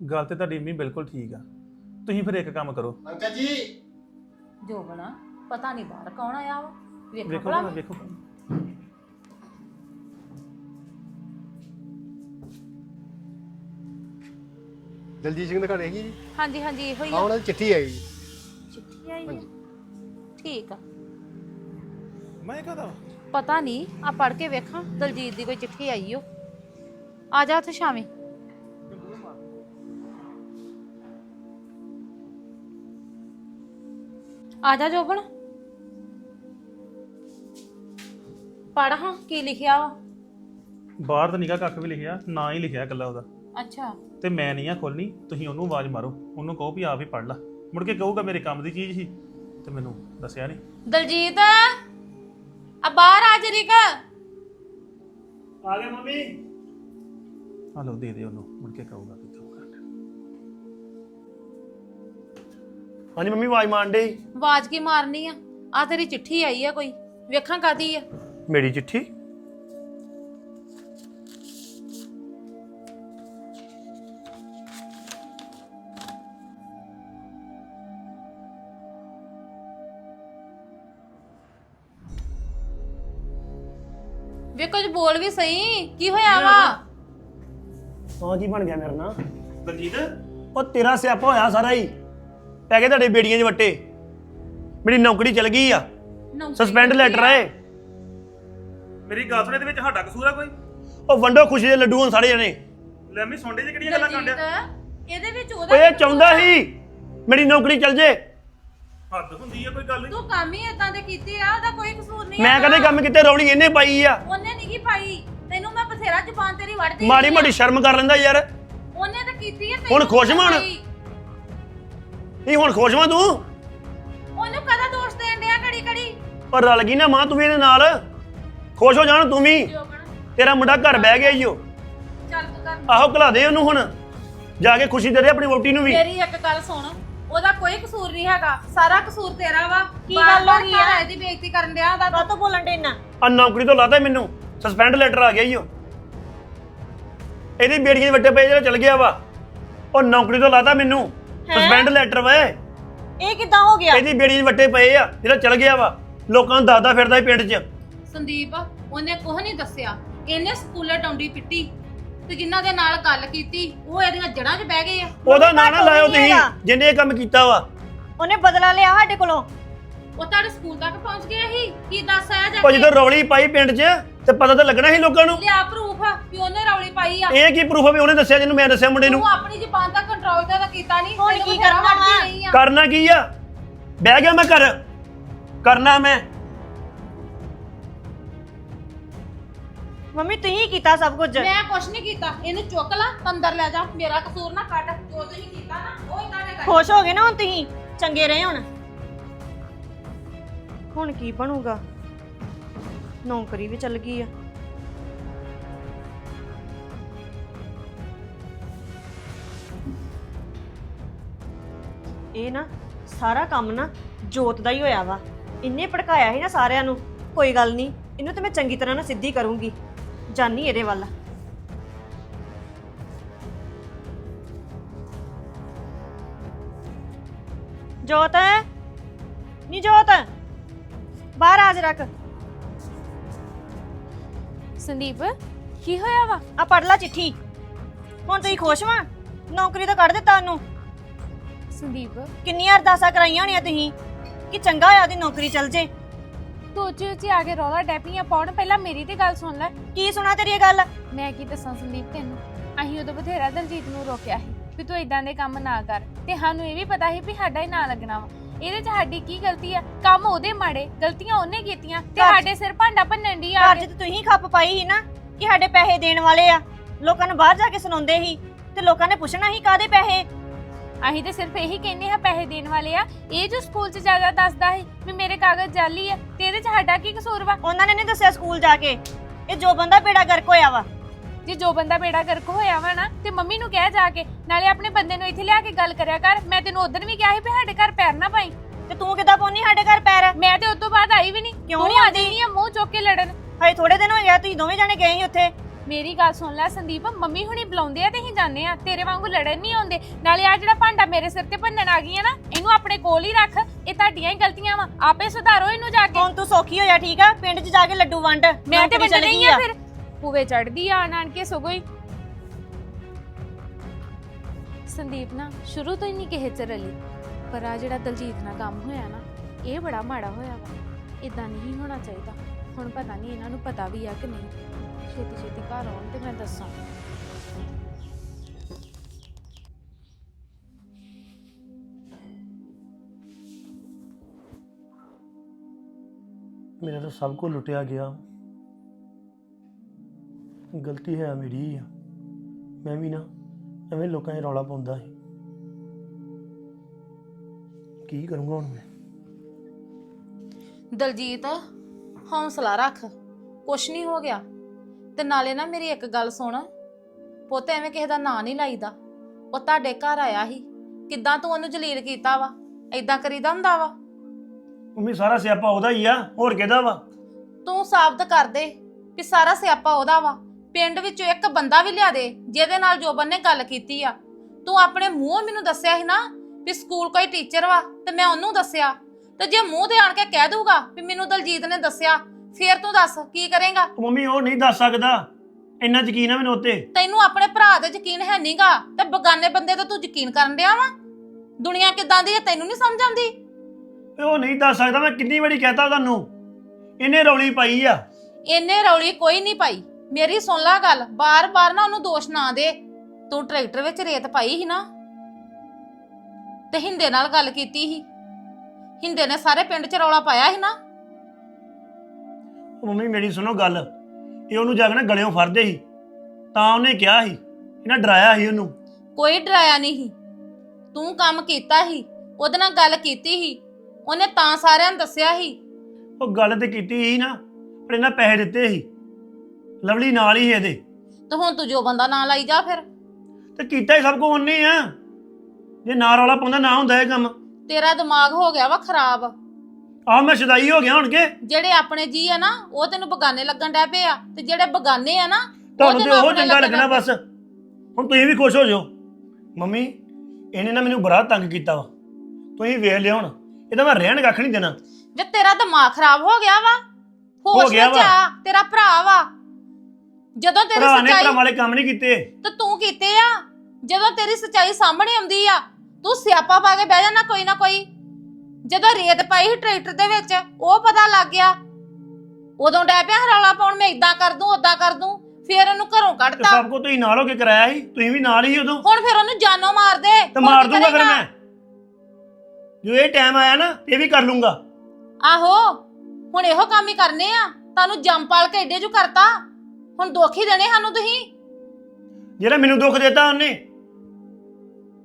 ਗੱਲ ਤੇ ਤੁਹਾਡੀ ਮੰਮੀ ਬਿਲਕੁਲ ਠੀਕ ਆ। ਤੁਸੀਂ ਫਿਰ ਇੱਕ ਕੰਮ ਕਰੋ। ਅੰਕਲ ਜੀ। ਜੋਬਣਾ ਪਤਾ ਨਹੀਂ ਬਾਹਰ ਕੌਣ ਆਇਆ ਵਾ। ਵੇਖੋ ਵੇਖੋ ਭਲਾ। ਭਲਾ, ਵੇਖੋ ਦਲਜੀਤ ਸਿੰਘ ਦੇ ਘਰ ਹੈਗੀ ਜੀ? ਹਾਂਜੀ ਹਾਂਜੀ ਇਹੋ ਹੀ ਆ। ਆ ਉਹਨਾਂ ਦੀ ਚਿੱਠੀ ਆਈ ਜੀ। ਚਿੱਠੀ ਆਈ ਹੈ ਠੀਕ ਆ। ਮੈਂ ਕਹਦਾ ਪਤਾ ਨਹੀਂ ਆ ਪੜ ਕੇ ਵੇਖਾਂ। ਦਲਜੀਤ ਦੀ ਕੋਈ ਚਿੱਠੀ ਆਈ ਓ। ਆ ਜਾ ਉੱਥੇ ਸ਼ਾਮੇ। ਆ ਜਾ ਜੋਬਣ ਪੜ ਹਾਂ ਕੀ ਲਿਖਿਆ ਵਾ? ਬਾਹਰ ਤਾਂ ਨਿਕਾ ਕੱਖ ਵੀ ਲਿਖਿਆ ਨਾ ਹੀ ਲਿਖਿਆ ਇਕੱਲਾ ਉਹਦਾ। ਅੱਛਾ। ਤੇ ਮੈਂ ਨਹੀਂ ਆ ਖੋਲਣੀ ਤੁਸੀਂ ਉਹਨੂੰ ਆਵਾਜ਼ ਮਾਰੋ ਉਹਨੂੰ ਕਹੋ ਵੀ ਆਪ ਹੀ ਪੜ ਲੈ। ਮੁੜ ਕੇ ਕਹੂਗਾ ਮੇਰੇ ਕੰਮ ਦੀ ਚੀਜ਼ ਸੀ ਤੇ ਮੈਨੂੰ ਦੱਸਿਆ ਨਹੀਂ। ਦਲਜੀਤ ਆ ਬਾਹਰ ਆ ਜਰੀਕ। ਆ ਗਏ ਮੰਮੀ। ਲਓ ਦੇ ਦੇ ਉਹਨੂੰ ਮੁੜ ਕੇ ਕਹੂਗਾ। ਹਾਂਜੀ ਮੰਮੀ ਆਵਾਜ਼ ਮਾਰਨ ਡੇ ਆਵਾਜ਼ ਕੀ ਮਾਰਨੀ ਆ? ਆ ਤੇਰੀ ਚਿੱਠੀ ਆਈ ਆ ਕੋਈ? ਵੇਖਾਂ ਕਾਦੀ ਆ? ਮੇਰੀ ਚਿੱਠੀ? ਵੇ ਕੁਝ ਬੋਲ ਵੀ ਸਹੀ? ਕੀ ਹੋਇਆ ਵਾ? ਤਾਂ ਕੀ ਬਣ ਗਿਆ ਮੇਰੇ ਨਾਲ? ਬਲਜੀਤ? ਉਹ ਤੇਰਾ ਸਿਆਪਾ ਹੋਇਆ ਸਾਰਾ ਹੀ। ਪੈ ਗਏ ਤੁਹਾਡੇ ਬੇੜੀਆਂ 'ਚ ਵੱਟੇ। ਮੇਰੀ ਨੌਕਰੀ ਚਲ ਗਈ ਆ। ਨੌਕਰੀ ਸਸਪੈਂਡ ਲੈਟਰ ਆਏ ਮੇਰੀ ਗੱਲ ਸੁਣੇ ਦੇ ਵਿੱਚ ਸਾਡਾ ਕਸੂਰ ਆ ਕੋਈ? ਉਹ ਵੰਡੋ ਖੁਸ਼ੀ ਦੇ ਲੱਡੂ ਹੁਣ ਸਾਰੇ ਜਣੇ। ਲੈ ਮੈਂ ਸੌਂਡੇ 'ਚ ਕਿਹੜੀਆਂ ਗੱਲਾਂ ਕਰਨ ਡਿਆ? ਦਲਜੀਤ, ਇਹਦੇ ਵਿੱਚ ਉਹਦਾ ਓਏ ਇਹ ਚਾਹੁੰਦਾ ਆ? ਸੀ ਮੇਰੀ ਨੌਕਰੀ ਚਲ ਜੇ। ਹੱਦ ਹੁੰਦੀ ਆ ਕੋਈ ਗੱਲ ਨਹੀਂ ਤੂੰ ਕੰਮ ਹੀ ਇਦਾਂ ਦੇ ਕੀਤੇ ਆ ਉਹਦਾ ਕੋਈ ਕਸੂਰ ਨਹੀਂ ਮੈਂ ਹੈਗਾ। ਕਦੇ ਕੰਮ ਕੀਤੇ ਰੌਲੀ ਇਹਨੇ ਪਾਈ ਆ। ਉਹਨੇ ਨਹੀਂ ਕੀ ਪਾਈ? ਤੈਨੂੰ ਮੈਂ ਬਥੇਰਾ ਜ਼ੁਬਾਨ ਤੇਰੀ ਵੜਦੀ ਮਾੜੀ ਰਹੀ ਆ। ਮੋਟੀ ਸ਼ਰਮ ਕਰ ਲੈਂਦਾ ਯਾਰ। ਉਹਨੇ ਤਾਂ ਕੀਤੀ ਆ ਹੁਣ ਤੈਨੂੰ ਖੁਸ਼ ਨਹੀਂ ਹੋਣ? ਖੁਸ਼ ਵਾਂ ਤੂੰ? ਉਹਨੂੰ ਕਦਾ ਦੋਸ਼ ਦੇਣ ਡਿਆ ਘੜੀ ਘੜੀ? ਪਰ ਰਲ ਗਈ ਨਾ ਮਾਂ ਤੂੰ ਵੀ ਇਹਦੇ ਨਾਲ। ਖੁਸ਼ ਹੋ ਜਾਣ ਤੂੰ ਵੀ। ਤੇਰਾ ਮੁੰਡਾ ਘਰ ਬਹਿ ਗਿਆ ਈਓ ਚੱਲ ਤੂੰ ਕਰ ਆਹੋ ਘਲਾ ਦੇ ਉਹਨੂੰ ਹੁਣ। ਜਾ ਕੇ ਖੁਸ਼ੀ ਦੇ ਦੇ ਆਪਣੀ ਵੋਟੀ ਨੂੰ ਵੀ। ਮੇਰੀ ਇੱਕ ਗੱਲ ਸੁਣ। ਉਹਦਾ ਕੋਈ ਕਸੂਰ ਨਹੀਂ ਹੈਗਾ। ਸਾਰਾ ਕਸੂਰ ਤੇਰਾ ਵਾ। ਕੀ ਗੱਲ ਹੋ ਗਈ ਆ? ਘਰ ਇਹਦੀ ਬੇਇੱਜ਼ਤੀ ਕਰਨ ਡਿਆ ਉਹਦਾ ਕਾਹ ਤੋਂ ਬੋਲਣ ਦੇ ਇੰਨਾ? ਆ ਨੌਕਰੀ ਤੋਂ ਲਾਤਾ ਮੈਨੂੰ। ਸਸਪੈਂਡ ਲੈਟਰ ਆ ਗਿਆ ਈਓ ਇਹਦੀ ਬੇੜੀਆਂ ਦੇ ਵੱਟੇ ਪਏ ਜਿਹੜਾ ਚਲ ਗਿਆ ਵਾ। ਉਹ ਨੌਕਰੀ ਤੋਂ ਲਾਤਾ ਮੈਨੂੰ। ਸਸਪੈਂਡ ਲੈਟਰ ਵਾ ਇਹ। ਕਿੱਦਾਂ ਹੋ ਗਿਆ? ਇਹਦੀ ਬੇੜੀ ਵੱਟੇ ਪਏ ਆ ਜਿਹੜਾ ਚਲ ਗਿਆ ਵਾ। ਲੋਕਾਂ ਨੂੰ ਦੱਸਦਾ ਫਿਰਦਾ ਸੀ ਪਿੰਡ 'ਚ। ਸੰਦੀਪ ਉਹਨੇ ਕੁਝ ਨਹੀਂ ਦੱਸਿਆ। ਇਹਨੇ ਸਕੂਲੇ ਟੌਂਡੀ ਪਿੱਟੀ ਤੇ ਜਿਨ੍ਹਾਂ ਦੇ ਨਾਲ ਗੱਲ ਕੀਤੀ ਉਹ ਇਹਦੀਆਂ ਜੜ੍ਹਾਂ 'ਚ ਬਹਿ ਗਏ ਆ। ਉਹਦਾ ਨਾਂ ਨਾ ਲਾਇਓ ਤੁਸੀਂ। ਜਿੰਨੇ ਇਹ ਕੰਮ ਕੀਤਾ ਵਾ। ਉਹਨੇ ਬਦਲਾ ਲਿਆ ਸਾਡੇ ਕੋਲੋਂ। ਉਹ ਤੁਹਾਡੇ ਸਕੂਲ ਤੱਕ ਪਹੁੰਚ ਗਿਆ ਸੀ? ਕੀ ਦੱਸ ਆਇਆ ਜਾ ਉਹ ਜਦੋਂ ਰੌਲੀ ਪਾਈ ਪਿੰਡ 'ਚ ਤੇ ਪਤਾ ਤਾਂ ਲੱਗਣਾ ਸੀ ਲੋਕਾਂ ਨੂੰ। ਲਿਆ ਪ੍ਰੂਫ ਵੀ ਉਹਨੇ ਰੌਲੀ ਪਾਈ ਆ। ਇਹ ਕੀ ਪ੍ਰੂਫ ਆ ਵੀ ਉਹਨੇ ਦੱਸਿਆ ਜਿਹਨੂੰ ਮੈਂ ਦੱਸਿਆ ਮੁੰਡੇ ਨੂੰ? ਤੂੰ ਆਪਣੀ ਜ਼ਬਾਨ ਦਾ ਕੰਟਰੋਲ ਤੇ ਕੀਤਾ ਨਹੀਂ ਹੁਣ ਕੀ ਕਰਨਾ ਵਾ? ਰਹੀ ਆ। ਕਰਨਾ ਕੀ ਆ? ਬਹਿ ਗਿਆ ਮੈਂ ਘਰ। ਕਰਨਾ ਮੈਂ। ਮੰਮੀ ਤੁਸੀਂ ਕੀਤਾ ਸਭ ਕੁਝ? ਮੈਂ ਕੁਛ ਨਹੀਂ ਕੀਤਾ ਇਹਨੂੰ ਚੁੱਕ ਲਾ ਅੰਦਰ ਲੈ ਜਾ ਮੇਰਾ ਕਸੂਰ ਨਾ ਕੱਢ ਜੋ ਤੁਸੀਂ ਕੀਤਾ ਨਾ ਉਹ ਇਦਾਂ ਦੇ ਕਰ ਖੁਸ਼ ਹੋ ਗਏ ਨਾ ਹੁਣ ਤੁਸੀਂ? ਚੰਗੇ ਰਹੇ ਹੁਣ? ਹੁਣ ਕੀ ਬਣੂਗਾ? ਨੌਕਰੀ ਵੀ ਚੱਲ ਗਈ ਆ। ਇਹ ਨਾ ਸਾਰਾ ਕੰਮ ਨਾ ਜੋਤ ਦਾ ਹੀ ਹੋਇਆ ਵਾ। ਇੰਨੇ ਭੜਕਾਇਆ ਸੀ ਨਾ ਸਾਰਿਆਂ ਨੂੰ। ਕੋਈ ਗੱਲ ਨਹੀਂ ਇਹਨੂੰ ਤੇ ਮੈਂ ਚੰਗੀ ਤਰ੍ਹਾਂ ਨਾ ਸਿੱਧੀ ਕਰੂੰਗੀ। ਜਾਨੀ ਇਹਦੇ ਵੱਲ। ਜੋਤ? ਨੀ ਜੋਤ? ਬਾਹਰ ਆ ਜਰਾ ਕ ਸੰਦੀਪ ਕੀ ਹੋਇਆ ਵਾ? ਆ ਪੜ ਲੈ ਚਿੱਠੀ। ਹੁਣ ਤੁਸੀਂ ਖੁਸ਼ ਵਾਂ? ਨੌਕਰੀ ਤਾਂ ਕੱਢ ਦਿੱਤਾ ਉਹਨੂੰ। ਸੰਦੀਪ ਕਿੰਨੀਆਂ ਅਰਦਾਸਾਂ ਕਰਾਈਆਂ ਹੋਣੀਆਂ ਤੁਸੀਂ? ਕਿ ਚੰਗਾ ਹੋਇਆ ਉਹਦੀ ਨੌਕਰੀ ਚੱਲ ਜੇ? ਤੂੰ ਉੱਚੀ ਉੱਚੀ ਆ ਕੇ ਰੌਲਾ ਡੈਪੀਆਂ ਪਾਉਣ ਪਹਿਲਾਂ ਮੇਰੀ ਤੇ ਗੱਲ ਸੁਣ ਲੈ। ਕੀ ਸੁਣਾ ਤੇਰੀ ਇਹ ਗੱਲ? ਮੈਂ ਕੀ ਦੱਸਾਂ ਸੰਦੀਪ ਤੈਨੂੰ? ਅਸੀਂ ਉਦੋਂ ਬਥੇਰਾ ਦਲਜੀਤ ਨੂੰ ਰੋਕਿਆ ਸੀ ਵੀ ਤੂੰ ਇਦਾਂ ਦੇ ਕੰਮ ਨਾ ਕਰ ਤੇ ਸਾਨੂੰ ਇਹ ਵੀ ਪਤਾ ਸੀ ਵੀ ਸਾਡਾ ਹੀ ਨਾਂ ਲੱਗਣਾ ਵਾ। ਇਹਦੇ 'ਚ ਸਾਡੀ ਕੀ ਗਲਤੀ ਆ? ਕੰਮ ਉਹਦੇ ਮਾੜੇ ਗਲਤੀਆਂ ਉਹਨੇ ਕੀਤੀਆਂ ਤੇ ਘਰ 'ਚ- ਸਾਡੇ ਸਿਰ ਭਾਂਡਾ ਭੰਨਣ ਦੀ ਆ ਘਰ 'ਚ ਤੇ ਤੁਸੀਂ ਖੱਪ ਪਾਈ ਸੀ ਨਾ ਕਿ ਸਾਡੇ ਪੈਸੇ ਦੇਣ ਵਾਲੇ ਆ। ਲੋਕਾਂ ਨੂੰ ਬਾਹਰ ਜਾ ਕੇ ਸੁਣਾਉਂਦੇ ਸੀ ਤੇ ਲੋਕਾਂ ਨੇ ਪੁੱਛਣਾ ਸੀ ਕਾਦੇ ਪੈਸੇ? ਅਸੀਂ ਤੇ ਸਿਰਫ ਇਹੀ ਕਹਿੰਦੇ ਹਾਂ ਪੈਸੇ ਦੇਣ ਵਾਲੇ ਆ। ਇਹ ਜੋ ਸਕੂਲ 'ਚ ਜਾ ਜਾ ਦੱਸਦਾ ਸੀ ਵੀ ਮੇਰੇ ਕਾਗਜ਼ ਜਾਲੀ ਆ ਤੇ ਇਹਦੇ 'ਚ ਸਾਡਾ ਕੀ ਕਸੂਰ ਵਾ? ਉਹਨਾਂ ਨੇ ਨਹੀਂ ਦੱਸਿਆ ਸਕੂਲ ਜਾ ਕੇ ਇਹ ਜੋ ਬੰਦਾ ਬੇੜਾ ਗਰਕ ਹੋਇਆ ਵਾ। ਜੇ ਜੋ ਬੰਦਾ ਬੇੜਾ ਗਰਕ ਹੋਇਆ ਵਾ ਨਾ ਤੇ ਮੰਮੀ ਨੂੰ ਕਹਿ ਜਾ ਕੇ ਨਾਲੇ ਆਪਣੇ ਬੰਦੇ ਨੂੰ ਇੱਥੇ ਲਿਆ ਕੇ ਗੱਲ ਕਰਿਆ ਕਰ। ਮੈਂ ਤੈਨੂੰ ਉਦੋਂ ਵੀ ਕਿਹਾ ਸੀ ਵੀ ਸਾਡੇ ਘਰ ਪੈਰ ਨਾ ਪਾਈ। ਤੇ ਤੂੰ ਕਿੱਦਾਂ ਪਾਉਣੀ ਸਾਡੇ ਘਰ ਪੈਰ? ਮੈਂ ਤੇ ਉਸ ਤੋਂ ਬਾਅਦ ਆਈ ਵੀ ਨਹੀਂ। ਕਿਉਂ ਨਹੀਂ ਆ ਆ ਮੂੰਹ ਚੁੱਕ ਕੇ ਲੜਨ। ਹਜੇ ਥੋੜੇ ਦਿਨ ਹੋਏ ਆ ਤੁਸੀਂ ਦੋਵੇਂ ਜਾਣੇ ਗਏ ਸੀ ਉੱਥੇ। ਮੇਰੀ ਗੱਲ ਸੁਣ ਲੈ ਸੰਦੀਪ ਮੰਮੀ ਹੁਣੀ ਬੁਲਾਉਂਦੇ ਆ ਤੇ ਅਸੀਂ ਜਾਂਦੇ ਆ। ਤੇਰੇ ਵਾਂਗੂ ਲੜਨ ਨਹੀਂ ਆਉਂਦੇ। ਨਾਲੇ ਆ ਜਿਹੜਾ ਭਾਂਡਾ ਮੇਰੇ ਸਿਰ ਤੇ ਭੰਨਣ ਆ ਗਈ ਆ ਨਾ ਇਹਨੂੰ ਆਪਣੇ ਕੋਲ ਹੀ ਰੱਖ। ਇਹ ਤੁਹਾਡੀਆਂ ਹੀ ਗਲਤੀਆਂ ਵਾ। ਆਪੇ ਸੁਧਾਰੋ ਇਹਨੂੰ ਜਾ ਕੇ। ਹੁਣ ਤੂੰ ਸੌਖੀ ਹੋ ਜਾ ਠੀਕ ਆ? ਪਿੰਡ 'ਚ ਜਾ ਕੇ ਲੱਡੂ ਵੰਡ। ਮੈਂ ਤੇ ਨੌਕਰੀ ਚੱਲ ਗਈ ਆ ਫਿਰ। ਪੂਵੇ ਚੜਦੀ ਆ ਆਣ ਆਣ ਕੇ ਸਗੋਂ ਹੀ। ਸੰਦੀਪ ਨਾ ਸ਼ੁਰੂ ਤੋਂ ਹੀ ਨਹੀਂ ਕਿਸੇ ਚ ਰਲੀ। ਪਰ ਆ ਜਿਹੜਾ ਦਲਜੀਤ ਨਾਲ ਕੰਮ ਹੋਇਆ ਨਾ ਇਹ ਬੜਾ ਮਾੜਾ ਹੋਇਆ ਵਾ। ਇਦਾਂ ਨਹੀਂ ਹੋਣਾ ਚਾਹੀਦਾ। ਹੁਣ ਪਤਾ ਨਹੀਂ ਇਹਨਾਂ ਨੂੰ ਪਤਾ ਵੀ ਆ ਕਿ ਨਹੀਂ। ਛੇਤੀ ਛੇਤੀ ਘਰ ਆਉਣ ਤੇ ਮੈਂ ਦੱਸਾਂ। ਮੇਰਾ ਤਾਂ ਸਭ ਕੁਝ ਲੁੱਟਿਆ ਗਿਆ। ਗਲਤੀ ਹੈ ਮੇਰੀ ਆ। ਮੈਂ ਵੀ ਨਾ ਐਵੇਂ ਲੋਕਾਂ 'ਚ ਰੌਲਾ ਪਾਉਂਦਾ ਸੀ। ਕੀ ਕਰੂੰਗਾ ਹੁਣ ਮੈਂ? ਦਲਜੀਤ ਹੌਸਲਾ ਰੱਖ। ਕੁਛ ਨਹੀਂ ਹੋ ਗਿਆ। ਤੇ ਨਾਲੇ ਨਾ ਮੇਰੀ ਇੱਕ ਗੱਲ ਸੁਣ। ਪੁੱਤ ਐਵੇਂ ਕਿਸੇ ਦਾ ਨਾਂ ਨਹੀਂ ਲਾਈਦਾ। ਉਹ ਤੁਹਾਡੇ ਘਰ ਆਇਆ ਸੀ। ਕਿੱਦਾਂ ਤੂੰ ਉਹਨੂੰ ਜਲੀਲ ਕੀਤਾ ਵਾ? ਐਦਾਂ ਕਰੀਦਾ ਹੁੰਦਾ ਵਾ? ਮੰਮੀ ਸਾਰਾ ਸਿਆਪਾ ਉਹਦਾ ਹੀ ਆ। ਹੋਰ ਕਿਹਦਾ ਵਾ? ਤੂੰ ਸਾਬਤ ਕਰ ਦੇ ਕਿ ਸਾਰਾ ਸਿਆਪਾ ਉਹਦਾ ਵਾ। ਪਿੰਡ ਵਿੱਚੋਂ ਇੱਕ ਬੰਦਾ ਵੀ ਲਿਆ ਦੇ ਜਿਹਦੇ ਨਾਲ ਜੋਬਨ ਨੇ ਗੱਲ ਕੀਤੀ ਆ। ਤੂੰ ਆਪਣੇ ਮੂੰਹੋਂ ਮੈਨੂੰ ਦੱਸਿਆ ਸੀ ਨਾ ਵੀ ਸਕੂਲ ਕੋਈ ਟੀਚਰ ਵਾ ਤੇ ਮੈਂ ਉਹਨੂੰ ਦੱਸਿਆ। ਤੇ ਜੇ ਮੂੰਹ ਤੇ ਆਣ ਕੇ ਕਹਿ ਦੂਗਾ ਵੀ ਮੈਨੂੰ ਦਲਜੀਤ ਨੇ ਦੱਸਿਆ ਫੇਰ ਤੂੰ ਦੱਸ ਕੀ ਕਰੇਗਾ? ਮੰਮੀ ਉਹ ਨਹੀਂ ਦੱਸ ਸਕਦਾ। ਇੰਨਾ ਯਕੀਨ ਆ ਮੈਨੂੰ ਉੱਤੇ। ਤੈਨੂੰ ਆਪਣੇ ਭਰਾ ਤੇ ਯਕੀਨ ਹੈ ਨਹੀਂਗਾ ਤੇ ਬਗਾਨੇ ਬੰਦੇ ਤੇ ਤੂੰ ਯਕੀਨ ਕਰਨ ਡਿਆ ਵਾ? ਦੁਨੀਆ ਕਿਦਾਂ ਦੀ ਹੈ ਤੈਨੂੰ ਨਹੀਂ ਸਮਝ ਆਉਂਦੀ? ਉਹ ਨਹੀਂ ਦੱਸ ਸਕਦਾ ਮੈਂ ਕਿੰਨੀ ਵਾਰੀ ਕਹਤਾ ਤੁਹਾਨੂੰ। ਇਹਨੇ ਰੌਲੀ ਪਾਈ ਆ। ਇੰਨੇ ਰੌਲੀ ਕੋਈ ਨਹੀਂ ਪਾਈ। ਮੇਰੀ ਸੁਣ ਲੈ ਗੱਲ ਬਾਰ-ਬਾਰ ਨਾ ਉਹਨੂੰ ਦੋਸ਼ ਨਾ ਦੇ। ਤੂੰ ਟਰੈਕਟਰ ਵਿੱਚ ਰੇਤ ਪਾਈ ਸੀ ਨਾ ਤੇ ਹਿੰਦੇ ਨਾਲ ਗੱਲ ਕੀਤੀ ਸੀ। ਹਿੰਦੇ ਨੇ ਸਾਰੇ ਪਿੰਡ 'ਚ ਰੌਲਾ ਪਾਇਆ ਸੀ ਨਾ। ਉਹ ਮੰਮੀ ਮੇਰੀ ਸੁਣੋ ਗੱਲ। ਇਹ ਉਹਨੂੰ ਜਾ ਕੇ ਨਾ ਗਲਿਓਂ ਫੜਦੇ ਸੀ। ਤਾਂ ਉਹਨੇ ਕਿਹਾ ਸੀ ਇਹਨਾਂ ਡਰਾਇਆ ਸੀ ਉਹਨੂੰ। ਕੋਈ ਡਰਾਇਆ ਨਹੀਂ ਤੂੰ ਕੰਮ ਕੀਤਾ ਸੀ ਉਹਦੇ ਨਾਲ ਗੱਲ ਕੀਤੀ ਸੀ ਉਹਨੇ ਤਾਂ ਸਾਰਿਆਂ ਨੂੰ ਦੱਸਿਆ ਸੀ। ਉਹ ਗੱਲ ਤੇ ਕੀਤੀ ਸੀ ਨਾ ਪਰ ਇਹਨਾਂ ਪੈਸੇ ਦਿੱਤੇ ਸੀ। ਲਵਲੀ ਨਾਲ ਹੀ ਸੀ ਇਹਦੇ। ਤੇ ਹੁਣ ਤੂੰ ਜੋ ਬੰਦਾ ਨਾਂ ਲਾਈ ਜਾ ਫਿਰ। ਤੇ ਕੀਤਾ ਹੀ ਸਭ ਕੁਝ ਉਹਨੇ ਆ। ਜੇ ਨਾ ਰੌਲਾ ਪਾਉਂਦਾ ਨਾ ਹੁੰਦਾ ਇਹ ਕੰਮ। ਤੇਰਾ ਦਿਮਾਗ ਹੋ ਗਿਆ ਵਾ ਖਰਾਬ। ਆਹ ਮੈਂ ਸ਼ਦਾਈ ਹੋ ਗਿਆ ਹੁਣ ਕੇ ਜਿਹੜੇ ਆਪਣੇ ਜੀ ਆ ਨਾ ਉਹ ਤੈਨੂੰ ਬਗਾਨੇ ਲੱਗਣ ਡੈ ਪਏ ਆ। ਤੇ ਜਿਹੜੇ ਬਗਾਨੇ ਆ ਨਾ ਤੁਹਾਨੂੰ ਤੇ ਉਹ ਚੰਗਾ ਲੱਗਣ ਬਸ। ਹੁਣ ਤੁਸੀਂ ਵੀ ਖੁਸ਼ ਹੋ ਜਾਓ। ਮੰਮੀ ਇਹਨੇ ਨਾ ਮੈਨੂੰ ਬੜਾ ਤੰਗ ਕੀਤਾ ਵਾ। ਤੁਸੀਂ ਵੇਖ ਲਿਓ ਹੁਣ ਇਹਦਾ ਮੈਂ ਰਹਿਣ ਕੱਖ ਨਹੀਂ ਦੇਣਾ। ਵੇ ਤੇਰਾ ਦਿਮਾਗ ਖਰਾਬ ਹੋ ਗਿਆ ਵਾ ਹੋਸ਼ ਗਿਆ ਵਾ। ਆ ਤੇਰਾ ਭਰਾ ਵਾ। ਜਦੋਂ ਤੇਰੀ ਭਰਾ ਨੇ ਭਰਾ ਸੱਚਾਈ ਵਾਲੇ ਕੰਮ ਨਹੀਂ ਕੀਤੇ। ਤੇ ਤੂੰ ਕੀਤੇ ਆ। ਜਦੋਂ ਤੇਰੀ ਸੱਚਾਈ ਸਾਹਮਣੇ ਆਉਂਦੀ ਆ ਤੂੰ ਸਿਆਪਾ ਪਾ ਕੇ ਬਹਿ ਜਾਣਾ ਕੋਈ ਨਾ ਕੋਈ। ਜਦੋਂ ਰੇਤ ਪਾਈ ਸੀ ਟਰੈਕਟਰ ਦੇ ਵਿੱਚ ਉਹ ਪਤਾ ਲੱਗ ਗਿਆ। ਉਦੋਂ ਡੈ ਪਿਆ ਹਰਾਲਾ ਪਾਉਣ ਮੈਂ ਇਦਾਂ ਕਰ ਦੂੰ ਉਦਾਂ ਕਰ ਦੂੰ ਫਿਰ ਉਹਨੂੰ ਘਰੋਂ ਤੇ ਕੱਢਤਾ। ਸਭ ਕੁਝ ਤੁਸੀਂ ਨਾਲ ਹੋ ਕੇ ਕਰਾਇਆ ਸੀ? ਤੁਸੀਂ ਵੀ ਨਾਲ ਹੀ ਉਦੋਂ? ਹੁਣ ਫਿਰ ਉਹਨੂੰ ਜਾਨੋਂ ਮਾਰ ਦੇ। ਤੇ ਹੁਣ ਮਾਰ ਕੀ ਦੂੰਗਾ ਫਿਰ ਕਰੇਗਾ? ਮੈਂ? ਜੋ ਇਹ ਟਾਈਮ ਆਇਆ ਨਾ ਇਹ ਵੀ ਕਰ ਲੂੰਗਾ। ਆਹੋ ਹੁਣ ਇਹੋ ਕੰਮ ਹੀ ਕਰਨੇ ਆ। ਤੁਹਾਨੂੰ ਜੰਮ ਪਾਲ ਕੇ ਏਡੇ ਜੂ ਕਰਤਾ। ਹੁਣ ਦੁੱਖ ਹੀ ਦੇਣੇ ਸਾਨੂੰ ਤੁਸੀਂ? ਜਿਹੜਾ ਮੈਨੂੰ ਦੁੱਖ ਦਿੱਤਾ ਉਹਨੇ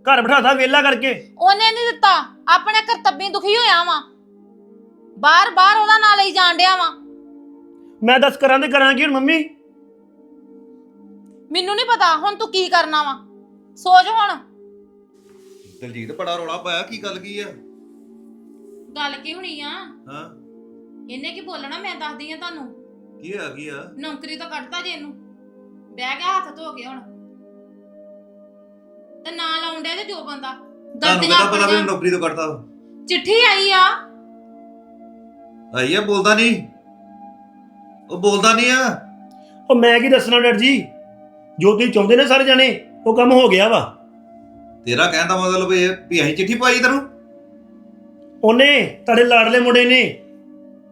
ਘਰ ਬਿਠਾਤਾ ਵੇਲਾ ਕਰਕੇ। ਉਹਨੇ ਨਹੀਂ ਦਿੱਤਾ। ਆਪਣੇ ਕਰਤੱਬੀ ਦੁਖੀ ਹੋਇਆ ਵਾਂ। ਬਾਰ-ਬਾਰ ਉਹਦਾ ਨਾਂ ਲਈ ਜਾਣ ਡਿਆ ਵਾਂ। ਮੈਂ ਦੱਸ ਕਰਾਂ ਤੇ ਕਰਾਂ ਕੀ ਹੁਣ ਮੰਮੀ? ਮੈਨੂੰ ਨਹੀਂ ਪਤਾ ਹੁਣ ਤੂੰ ਕੀ ਕਰਨਾ ਵਾ। ਸੋਚ ਹੁਣ। ਦਲਜੀਤ ਬੜਾ ਰੌਲਾ ਪਾਇਆ ਕੀ ਗੱਲ ਕੀ ਆ? ਗੱਲ ਕੀ ਹੋਣੀ ਆ? ਹਾਂ। ਇਹਨੇ ਕੀ ਬੋਲਣਾ ਮੈਂ ਦੱਸਦੀ ਆ ਤੁਹਾਨੂੰ? ਕੀ ਆ ਕੀ ਆ? ਨੌਕਰੀ ਤੋਂ ਕੱਢਤਾ ਜੇ ਇਹਨੂੰ। ਬਹਿ ਗਿਆ ਹੱਥ ਧੋ ਕੇ ਹੁਣ। ਤੇ ਨਾਂ ਲਾਉਣ ਡਿਆ ਜੇ ਜੋ ਬੰਦਾ। ਤੁਹਾਨੂੰ ਗਲਤੀਆਂ ਪਤਾ ਵੀ ਆਪਣੀਆਂ ਨੌਕਰੀ ਤੋਂ ਕੱਢਤਾ ਵਾ? ਚਿੱਠੀ ਆਈ ਆ। ਆਈ ਆ ਬੋਲਦਾ ਨਹੀਂ। ਉਹ ਬੋਲਦਾ ਨਹੀਂ ਆ। ਉਹ ਮੈਂ ਕੀ ਦੱਸਣਾ ਡਰ ਜੀ? ਜੋ ਤੁਸੀਂ ਚਾਹੁੰਦੇ ਨੇ ਸਾਰੇ ਜਾਣੇ ਉਹ ਕੰਮ ਹੋ ਗਿਆ ਵਾ। ਤੇਰਾ ਕਹਿਣ ਦਾ ਮਤਲਬ ਇਹ ਵੀ ਅਸੀਂ ਚਿੱਠੀ ਪਾਈ ਤੈਨੂੰ? ਉਹਨੇ ਤੁਹਾਡੇ ਲਾੜਲੇ ਮੁੰਡੇ ਨੇ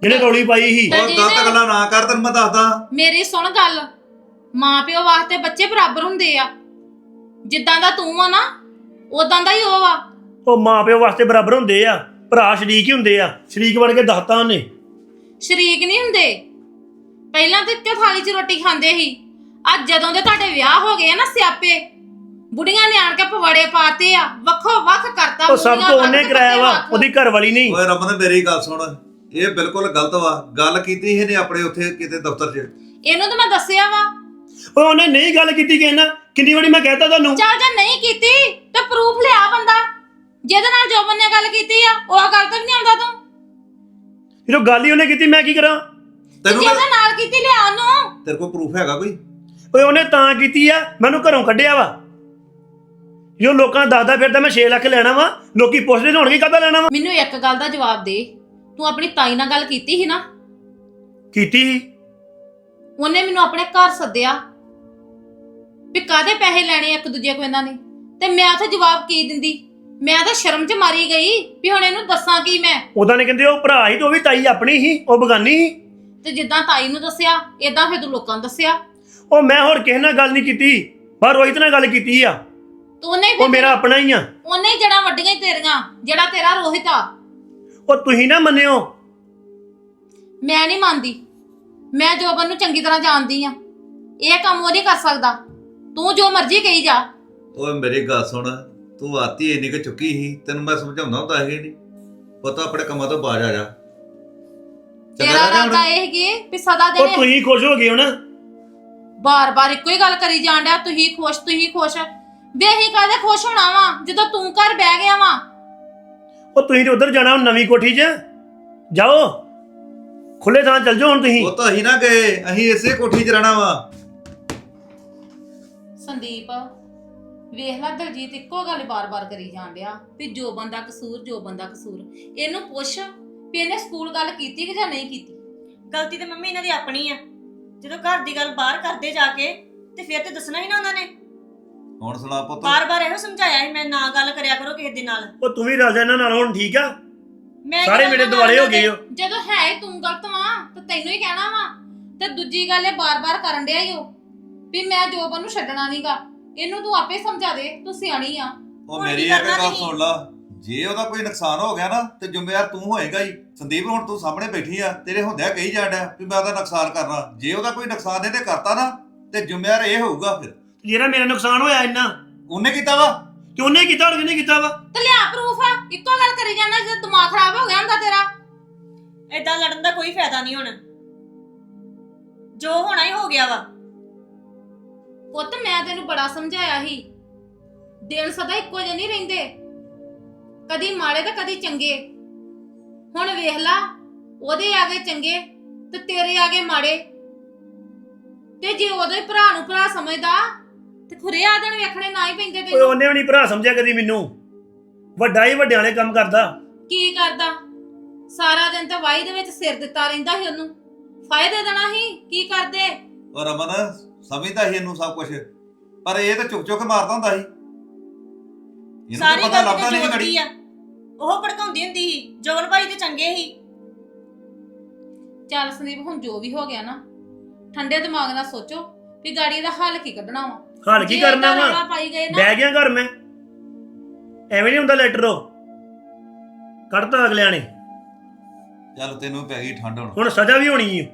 ਜਿਹੜੇ ਰੌਲੀ ਪਾਈ ਸੀ। ਤੇ ਉਹ ਜਿਹਨੇ- ਗਲਤ ਗੱਲਾਂ ਨਾ ਕਰ ਤੈਨੂੰ ਮੈਂ ਦੱਸਦਾ। ਮੇਰੀ ਸੁਣ ਗੱਲ। ਮਾਂ ਪਿਓ ਵਾਸਤੇ ਬੱਚੇ ਬਰਾਬਰ ਹੁੰਦੇ ਆ। ਜਿੱਦਾਂ ਦਾ ਤੂੰ ਆ ਨਾ ਉਦਾਂ ਦਾ ਹੀ ਉਹ ਆ। ਉਹ ਮਾਪਿਓ ਵਾਸਤੇ ਬਰਾਬਰ ਹੁੰਦੇ ਆ ਭਰਾ ਸ਼ਰੀਕ ਹੀ ਹੁੰਦੇ ਆ ਸ਼ਰੀਕ ਬਣ ਕੇ ਦੱਸਤਾ ਉਹਨੇ। ਸ਼ਰੀਕ ਨਹੀਂ ਹੁੰਦੇ। ਪਹਿਲਾਂ ਤੇ ਇੱਕੋ ਥਾਲੀ 'ਚ ਰੋਟੀ ਖਾਂਦੇ ਸੀ। ਅੱਜ ਜਦੋਂ ਦੇ ਤੁਹਾਡੇ ਵਿਆਹ ਹੋ ਗਏ ਆ ਨਾ ਸਿਆਪੇ ਬੁੜੀਆਂ ਨੇ ਆਣ ਕੇ ਪਵਾੜੇ ਪਾਤੇ ਆ ਵੱਖੋ ਵੱਖ ਕਰਤਾ ਉਹ ਸਭ ਬੁੜੀਆਂ ਤੋਂ ਵੱਖ ਉਹਨੇ ਤੇ ਕਰਾਇਆ ਵਾ ਵੱਖ। ਉਹਦੀ ਘਰ ਵਾਲੀ ਨਹੀਂ। ਓਏ ਰਮਨ ਮੇਰੀ ਗੱਲ ਸੁਣ ਇਹ ਬਿਲਕੁਲ ਗਲਤ ਵਾ। ਗੱਲ ਕੀਤੀ ਇਹਨੇ ਆਪਣੇ ਉੱਥੇ ਕਿਤੇ ਦਫ਼ਤਰ 'ਚ। ਇਹਨੂੰ ਤਾਂ ਮੈਂ ਦੱਸਿਆ ਵਾ। ਉਹ ਉਹਨੇ ਨਹੀਂ ਗੱਲ ਕੀਤੀ ਕਿਸੇ ਨਾਲ। ਕਿੰਨੀ ਵਾਰੀ ਮੈਂ ਕਹਿਤਾ ਤੁਹਾਨੂੰ? ਚੱਲ ਜੇ ਨਹੀਂ ਕੀਤੀ ਤੇ ਪ੍ਰੂਫ ਲਿਆ ਬੰਦਾ। ਜਿਹਦੇ ਨਾਲ ਜੋਬਨ ਨੇ ਗੱਲ ਕੀਤੀ ਆ ਉਹ ਗੱਲ ਤੇ ਵੀ ਨਹੀਂ ਆਉਂਦਾ ਤੂੰ। ਜਦੋਂ ਗੱਲ ਹੀ ਉਹਨੇ ਕੀਤੀ ਮੈਂ ਕੀ ਕਰਾਂ? ਤੈਨੂੰ ਜਿਹਦੇ ਨਾਲ ਕੀਤੀ ਲਿਆ ਉਹਨੂੰ। ਤੇਰੇ ਕੋਲ ਪ੍ਰੂਫ ਹੈਗਾ ਕੋਈ? ਓਏ ਉਹਨੇ ਤਾਂ ਕੀਤੀ ਆ ਮੈਨੂੰ ਘਰੋਂ ਕੱਢਿਆ ਵਾ। ਜੋ ਲੋਕਾਂ ਦਾ ਦੱਸਦਾ ਫਿਰਦਾ ਮੈਂ 6 ਲੱਖ ਲੈਣਾ ਵਾ। ਲੋਕੀ ਪੁੱਛਦੇ ਹੋਣਗੇ ਕਾਹਦਾ ਲੈਣਾ ਵਾ? ਮੈਨੂੰ ਇੱਕ ਗੱਲ ਦਾ ਜਵਾਬ ਦੇ। ਤੂੰ ਆਪਣੀ ਤਾਈ ਨਾਲ ਗੱਲ ਕੀਤੀ ਸੀ ਨਾ? ਕੀਤੀ ਸੀ। ਉਹਨੇ ਮੈਨੂੰ ਆਪਣੇ ਘਰ ਸੱਦਿਆ। ਵੀ ਕਾਦੇ ਪੈਸੇ ਲੈਣੇ ਇੱਕ ਦੂਜੇ ਕੋਲ ਇਹਨਾਂ ਨੇ? ਤੇ ਮੈਂ ਉੱਥੇ ਜਵਾਬ ਕੀ ਦਿੰਦੀ? ਮੈਂ ਤਾਂ ਸ਼ਰਮ 'ਚ ਮਾਰੀ ਗਈ ਵੀ ਹੁਣ ਇਹਨੂੰ ਦੱਸਾਂ ਕੀ ਮੈਂ? ਉਹਦਾ ਨੇ ਕਹਿੰਦੇ ਉਹ ਭਰਾ ਹੀ ਤੇ ਉਹ ਵੀ ਤਾਈ ਆਪਣੀ ਸੀ ਉਹ ਬਗਾਨੀ ਸੀ। ਤੇ ਜਿੱਦਾਂ ਤਾਈ ਨੂੰ ਦੱਸਿਆ ਇਦਾਂ ਫਿਰ ਤੂੰ ਲੋਕਾਂ ਨੂੰ ਦੱਸਿਆ? ਉਹ ਮੈਂ ਹੋਰ ਕਿਸੇ ਨਾਲ ਗੱਲ ਨਹੀਂ ਕੀਤੀ ਪਰ ਰੋਹਿਤ ਨਾਲ ਗੱਲ ਕੀਤੀ ਆ। ਤੂੰ ਉਹਨੇ ਉਹ ਮੇਰਾ ਆਪਣਾ ਹੀ ਆ। ਉਹਨੇ ਹੀ ਜੜਾਂ ਵੱਡੀਆਂ ਹੀ ਤੇਰੀਆਂ ਜਿਹੜਾ ਤੇਰਾ ਰੋਹਿਤ ਆ। ਉਹ ਤੁਸੀਂ ਨਾ ਮੰਨਿਓ। ਮੈਂ ਨਹੀਂ ਮੰਨਦੀ। ਮੈਂ ਜੋਬਨ ਨੂੰ ਚੰਗੀ ਤਰ੍ਹਾਂ ਜਾਣਦੀ ਆ। ਇਹ ਕੰਮ ਉਹ ਨਹੀਂ ਕਰ ਸਕਦਾ। ਤੂੰ ਜੋ ਮਰਜ਼ੀ ਕਹੀ ਜਾ। ਓਏ ਮੇਰੀ ਗੱਲ ਸੁਣ ਤੂੰ ਆਤੀ ਇੰਨੀ ਕਿ ਚੁੱਕੀ ਸੀ ਤੈਨੂੰ ਮੈਂ ਸਮਝਾਉਂਦਾ ਹੁੰਦਾ ਹੈ ਨਹੀਂ? ਪਤਾ ਆਪਣੇ ਕੰਮਾਂ ਤੋਂ ਬਾਜ ਆ ਜਾ। ਚੰਗਾ ਤੇਰਾ ਹੁਣ? ਰਾਤਾ ਇਹ ਕਿ ਵੀ ਸਦਾ ਉਹ ਦਿਨ ਤੁਸੀਂ ਖੁਸ਼ ਹੋ ਗਏ ਹੋ ਨਾ? ਬਾਰ-ਬਾਰ ਇੱਕੋ ਹੀ ਗੱਲ ਕਰੀ ਜਾਣ ਡਿਆ ਤੁਸੀਂ ਖੁਸ਼ ਤੁਸੀਂ ਖੁਸ਼। ਵੇ ਅਸੀਂ ਕਾਹਦੇ ਖੁਸ਼ ਹੋਣਾ ਵਾ? ਜਦੋਂ ਤੂੰ ਘਰ ਬਹਿ ਗਿਆ ਵਾ। ਉਹ ਤੁਸੀਂ ਤੇ ਉਧਰ ਜਾਣਾ ਹੁਣ ਨਵੀਂ ਕੋਠੀ 'ਚ? ਜਾਓ। ਖੁੱਲੇ ਥਾਂ ਚੱਲ ਜਾਓ ਹੁਣ ਤੁਸੀਂ। ਉਹ ਤਾਂ ਅਸੀਂ ਨਾ ਗਏ ਅਸੀਂ ਇਸੇ ਕੋਠੀ 'ਚ ਰਹਿਣਾ ਵਾ। ਸੰਦੀਪ ਵੇਖ ਲੈ ਦਲਜੀਤ ਇੱਕੋ ਗੱਲ ਬਾਰ-ਬਾਰ ਕਰੀ ਜਾਣ ਡਿਆ ਵੀ ਜੋ ਬੰਦਾ ਕਸੂਰ ਜੋ ਬੰਦਾ ਕਸੂਰ। ਇਹਨੂੰ ਪੁੱਛ ਵੀ ਇਹਨੇ ਸਕੂਲ ਗੱਲ ਕੀਤੀ ਕਿ ਜਾਂ ਨਹੀਂ ਕੀਤੀ? ਗਲਤੀ ਤੇ ਮੰਮੀ ਇਹਨਾਂ ਦੀ ਆਪਣੀ ਆ। ਜਦੋਂ ਘਰ ਦੀ ਗੱਲ ਬਾਹਰ ਕਰਦੇ ਜਾ ਕੇ ਤੇ ਫਿਰ ਤੇ ਦੱਸਣਾ ਹੀ ਨਾ ਉਹਨਾਂ ਨੇ। ਹੁਣ ਸੁਣਾ ਪੁੱਤ। ਬਾਰ-ਬਾਰ ਇਹੋ ਸਮਝਾਇਆ ਸੀ ਮੈਂ ਨਾ ਗੱਲ ਕਰਿਆ ਕਰੋ ਕਿਸੇ ਦੇ ਨਾਲ। ਉਹ ਤੂੰ ਵੀ ਰਲ ਜਾ ਇਹਨਾਂ ਨਾਲ ਹੁਣ ਠੀਕ ਆ? ਮੈਂ ਸਾਰੇ ਮੇਰੇ ਦੁਆਲੇ ਹੋ ਗਏ ਹੋ। ਜਦੋਂ ਹੈ ਹੀ ਤੂੰ ਗਲਤ ਵਾਂ ਤੇ ਤੈਨੂੰ ਹੀ ਕਹਿਣਾ ਵਾ। ਤੇ ਦੂਜੀ ਗੱਲ ਇਹ ਬਾਰ-ਬਾਰ ਕਰਨ ਡਿਆ ਈ ਉਹ ਵੀ ਮੈਂ ਜੋਬਨ ਨੂੰ ਛੱਡਣਾ ਨਹੀਂਗਾ ਇਹਨੂੰ ਤੂੰ ਆਪੇ ਸਮਝਾ ਦੇ ਤੂੰ ਸਿਆਣੀ ਆ। ਉਹ ਹੁਣ ਮੇਰੀ ਕੀ ਇੱਕ ਕਰਨਾ ਗੱਲ ਤੁਸੀਂ? ਸੁਣ ਲਾ। ਜੇ ਉਹਦਾ ਕੋਈ ਨੁਕਸਾਨ ਹੋ ਗਿਆ ਨਾ ਤੇ ਜ਼ਿੰਮੇਵਾਰ ਤੂੰ ਹੋਏਗਾ ਹੀ। ਸੰਦੀਪ ਹੁਣ ਤੂੰ ਸਾਹਮਣੇ ਬੈਠੀ ਆ ਤੇਰੇ ਹੁੰਦਿਆਂ ਕਹੀ ਜਾਂਦਾ ਵੀ ਮੈਂ ਉਹਦਾ ਨੁਕਸਾਨ ਕਰਨਾ। ਜੇ ਉਹਦਾ ਕੋਈ ਨੁਕਸਾਨ ਇਹਨੇ ਕਰਤਾ ਨਾ ਤੇ ਜ਼ਿੰਮੇਵਾਰ ਇਹ ਹੋਊਗਾ ਫਿਰ। ਜਿਹੜਾ ਮੇਰਾ ਨੁਕਸਾਨ ਹੋਇਆ ਇੰਨਾ ਉਹਨੇ ਕੀਤਾ ਵਾ? ਕਿ ਉਹਨੇ ਕੀਤਾ ਹੋਰ ਕਿਹਨੇ ਕੀਤਾ ਵਾ? ਤੇ ਲਿਆ ਪ੍ਰੂਫ ਆ ਇੱਕੋ ਗੱਲ ਕਰੀ ਜਾਣਾ ਜਦ ਦਿਮਾਗ ਖਰਾਬ ਹੋ ਗਿਆ ਹੁੰਦਾ ਤੇਰਾ। ਏਦਾਂ ਲੜਨ ਦਾ ਕੋਈ ਫਾਇਦਾ ਨਹੀਂ ਹੁਣ। ਜੋ ਹੋਣਾ ਹੀ ਹੋ ਗਿਆ ਵਾ। ਪੁੱਤ ਮੈਂ ਤੈਨੂੰ ਬੜਾ ਸਮਝਾਇਆ ਸੀ। ਦਿਨ ਸਦਾ ਇੱਕੋ ਜਿਹੇ ਨਹੀਂ ਰਹਿੰਦੇ। ਕਦੀ ਮਾੜੇ ਤੇ ਕਦੀ ਚੰਗੇ। ਹੁਣ ਵੇਖ ਲਾ ਉਹਦੇ ਆ ਗਏ ਚੰਗੇ ਤੇ ਤੇਰੇ ਆ ਗਏ ਮਾੜੇ। ਤੇ ਜੇ ਉਹਦੇ ਭਰਾ ਨੂੰ ਭਰਾ ਸਮਝਦਾ ਤੇ ਖੁਰੇ ਆ ਦਿਨ ਵੇਖਣੇ ਨਾ ਹੀ ਪੈਂਦੇ ਓਏ ਤੈਨੂੰ। ਉਹਨੇ ਵੀ ਨਹੀਂ ਭਰਾ ਸਮਝਿਆ ਕਦੀ ਮੈਨੂੰ। ਵੱਡਾ ਹੀ ਵੱਡਿਆਂ ਵਾਲੇ ਕੰਮ ਕਰਦਾ। ਕੀ ਕਰਦਾ? ਸਾਰਾ ਦਿਨ ਤਾਂ ਵਾਈ ਦੇ ਵਿੱਚ ਸਿਰ ਦਿੱਤਾ ਰਹਿੰਦਾ ਸੀ ਉਹਨੂੰ। ਫਾਇਦੇ ਦੇਣਾ ਸੀ? ਕੀ ਕਰਦੇ? ਉਹ ਰਮਨ ਸਮਝਦਾ ਸੀ ਇਹਨੂੰ ਸਭ ਕੁਝ ਪਰ ਇਹ ਤਾਂ ਚੁੱਕ ਚੁੱਕ ਮਾਰਦਾ ਹੁੰਦਾ ਸੀ। ਇਹਨੂੰ ਤਾਂ ਸਾਰੀ ਪਤਾ ਗੱਲ ਲੱਭਦਾ ਤੇ ਨਹੀਂ ਆ। ਉਹ ਭੜਕਾਉਂਦੀ ਹੁੰਦੀ ਸੀ ਜੋਗਨ ਭਾਈ ਤੇ ਚੰਗੇ ਸੀ। ਚੱਲ ਸੰਦੀਪ ਹੁਣ ਜੋ ਵੀ ਹੋ ਗਿਆ ਨਾ ਠੰਡੇ ਦਿਮਾਗ ਨਾਲ ਸੋਚੋ ਵੀ ਗਾੜੀ ਦਾ ਹੱਲ ਕੀ ਕੱਢਣਾ ਵਾ। ਹਾਲ ਕੀ ਜੇ ਕਰਨਾ ਏਦਾਂ ਵਾ? ਪਾਈ ਗਏ ਨਾ। ਬਹਿ ਗਿਆ ਘਰ ਮੈਂ। ਐਵੇਂ ਨਹੀਂ ਹੁੰਦਾ ਲੈਟਰ ਉਹ। ਕੱਢਤਾ ਅਗਲਿਆਂ ਨੇ। ਚੱਲ ਤੈਨੂੰ ਪੈ ਗਈ ਠੰਡ ਹੁਣ। ਹੁਣ ਸਜ਼ਾ ਵੀ ਹੋਣੀ ਹੈ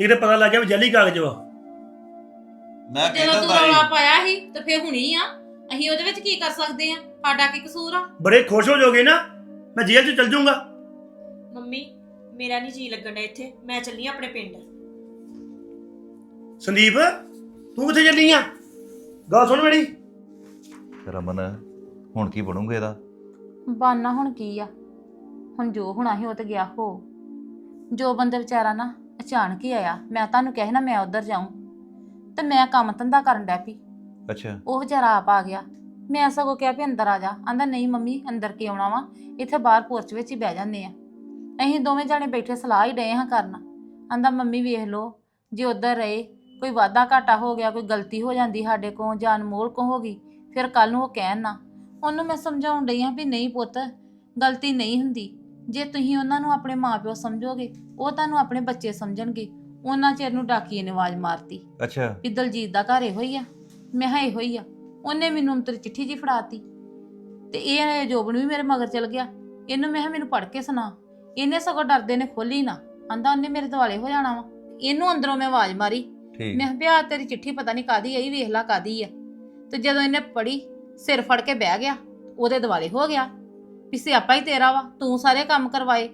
ਇਹ ਤੇ ਪਤਾ ਲੱਗ ਗਿਆ ਵੀ ਜੱਲੀ ਕਾਗਜ਼ ਵਾ। ਮੈਂ ਜਦੋਂ ਕਹਿੰਦਾ ਤੂੰ ਤਾਈ ਰੌਲਾ ਪਾਇਆ ਸੀ ਤੇ ਫੇਰ ਹੁਣੀ ਆ। ਅਸੀਂ ਉਹਦੇ ਵਿੱਚ ਕੀ ਕਰ ਸਕਦੇ ਆ? ਸਾਡਾ ਕੀ ਕਸੂਰ ਆ? ਬੜੇ ਖੁਸ਼ ਹੋ ਜਾਓਗੇ ਨਾ ਮੈਂ ਜੇਲ੍ਹ 'ਚ ਚਲ ਜਾਊਂਗਾ। ਮੰਮੀ ਮੇਰਾ ਨਹੀਂ ਜੀ ਲੱਗਣ ਡਿਆ ਇੱਥੇ ਮੈਂ ਚੱਲੀ ਆਂ ਆਪਣੇ ਪਿੰਡ। ਸੰਦੀਪ ਤੂੰ ਕਿੱਥੇ ਚੱਲੀ ਆ? ਗੱਲ ਸੁਣ ਮੇਰੀ। ਰਮਨ ਹੁਣ ਕੀ ਬਣੂਗਾ ਇਹਦਾ? ਬਾਨਾ ਹੁਣ ਕੀ ਆ? ਹੁਣ ਜੋ ਹੋਣਾ ਸੀ ਉਹ ਤੇ ਗਿਆ ਹੋ। ਜੋ ਬੰਦੇ ਵਿਚਾਰਾ ਨਾ ਅਚਾਨਕ ਹੀ ਆਇਆ ਮੈਂ ਤੁਹਾਨੂੰ ਕਿਹਾ ਸੀ ਨਾ ਮੈਂ ਉਧਰ ਜਾਊਂ। ਤੇ ਮੈਂ ਕੰਮ ਧੰਦਾ ਕਰਨ ਡੈ ਪਈ। ਅੱਛਾ। ਉਹ ਵਿਚਾਰਾ ਆਪ ਆ ਗਿਆ। ਮੈਂ ਸਗੋਂ ਕਿਹਾ ਵੀ ਅੰਦਰ ਆ ਜਾ। ਆਂਦਾ ਨਹੀਂ ਮੰਮੀ ਅੰਦਰ ਕੀ ਆਉਣਾ ਵਾ? ਇੱਥੇ ਬਾਹਰ ਪੋਰਚ ਵਿੱਚ ਹੀ ਬਹਿ ਜਾਂਦੇ ਆ। ਅਸੀਂ ਦੋਵੇਂ ਜਾਣੇ ਬੈਠੇ ਸਲਾਹ ਹੀ ਡਏ ਹਾਂ ਕਰਨ। ਆਂਦਾ ਮੰਮੀ ਵੇਖ ਲਓ ਜੇ ਉਧਰ ਰਹੇ ਕੋਈ ਵਾਧਾ ਘਾਟਾ ਹੋ ਗਿਆ ਕੋਈ ਗਲਤੀ ਹੋ ਜਾਂਦੀ ਸਾਡੇ ਕੋਲ ਜਾਂ ਅਨਮੋਲ ਕੋ ਹੋ ਗਈ ਫਿਰ ਕੱਲ ਨੂੰ ਉਹ ਕਹਿਣ ਨਾ। ਉਹਨੂੰ ਮੈਂ ਸਮਝਾਉਣ ਡਈ ਹਾਂ ਵੀ ਨਹੀਂ ਪੁੱਤ ਗਲਤੀ ਨਹੀਂ ਹੁੰਦੀ। ਜੇ ਤੁਸੀਂ ਉਹਨਾਂ ਨੂੰ ਆਪਣੇ ਮਾਪਿਓ ਸਮਝੋਗੇ ਉਹ ਤੁਹਾਨੂੰ ਆਪਣੇ ਬੱਚੇ ਸਮਝਣਗੇ। ਉਹਨਾਂ ਚਿਰ ਨੂੰ ਡਾਕੀਏ ਨੇ ਆਵਾਜ਼ ਮਾਰਤੀ ਅੱਛਾ। ਵੀ ਦਲਜੀਤ ਦਾ ਘਰ ਇਹੋ ਹੀ ਆ। ਮੈਂ ਹਾਂ ਇਹੋ ਹੀ ਆ। ਉਹਨੇ ਮੈਨੂੰ ਅੰਤਰ ਚਿੱਠੀ ਜੀ ਫੜਾਤੀ। ਤੇ ਇਹ ਜੋਬਨ ਵੀ ਮੇਰੇ ਮਗਰ ਚਲ ਗਿਆ। ਇਹਨੂੰ ਮੈਂ ਕਿਹਾ ਮੈਨੂੰ ਪੜ੍ਹ ਕੇ ਸੁਣਾ। ਇਹਨੇ ਸਗੋਂ ਡਰਦੇ ਨੇ ਖੋਲੀ ਨਾ। ਆਂਦਾ ਉਹਨੇ ਮੇਰੇ ਦੁਆਲੇ ਹੋ ਜਾਣਾ ਵਾ। ਇਹਨੂੰ ਅੰਦਰੋਂ ਮੈਂ ਆਵਾਜ਼ ਮਾਰੀ। ਠੀਕ। ਮੈਂ ਕਿਹਾ ਪਿਆ ਤੇਰੀ ਚਿੱਠੀ ਪਤਾ ਨਹੀਂ ਕਾਦੀ ਆਈ ਵੇਖ ਲਾ ਕਾਦੀ ਆ। ਤੇ ਜਦੋਂ ਇਹਨੇ ਪੜੀ ਸਿਰ ਫੜ ਕੇ ਬਹਿ ਗਿਆ। ਉਹਦੇ ਦੁਆਲੇ ਹੋ ਗਿਆ ਵੀ ਸਿਆਪਾ ਹੀ ਤੇਰਾ ਵਾ। ਤੂੰ ਸਾਰੇ ਕੰਮ ਕਰਵਾਏ।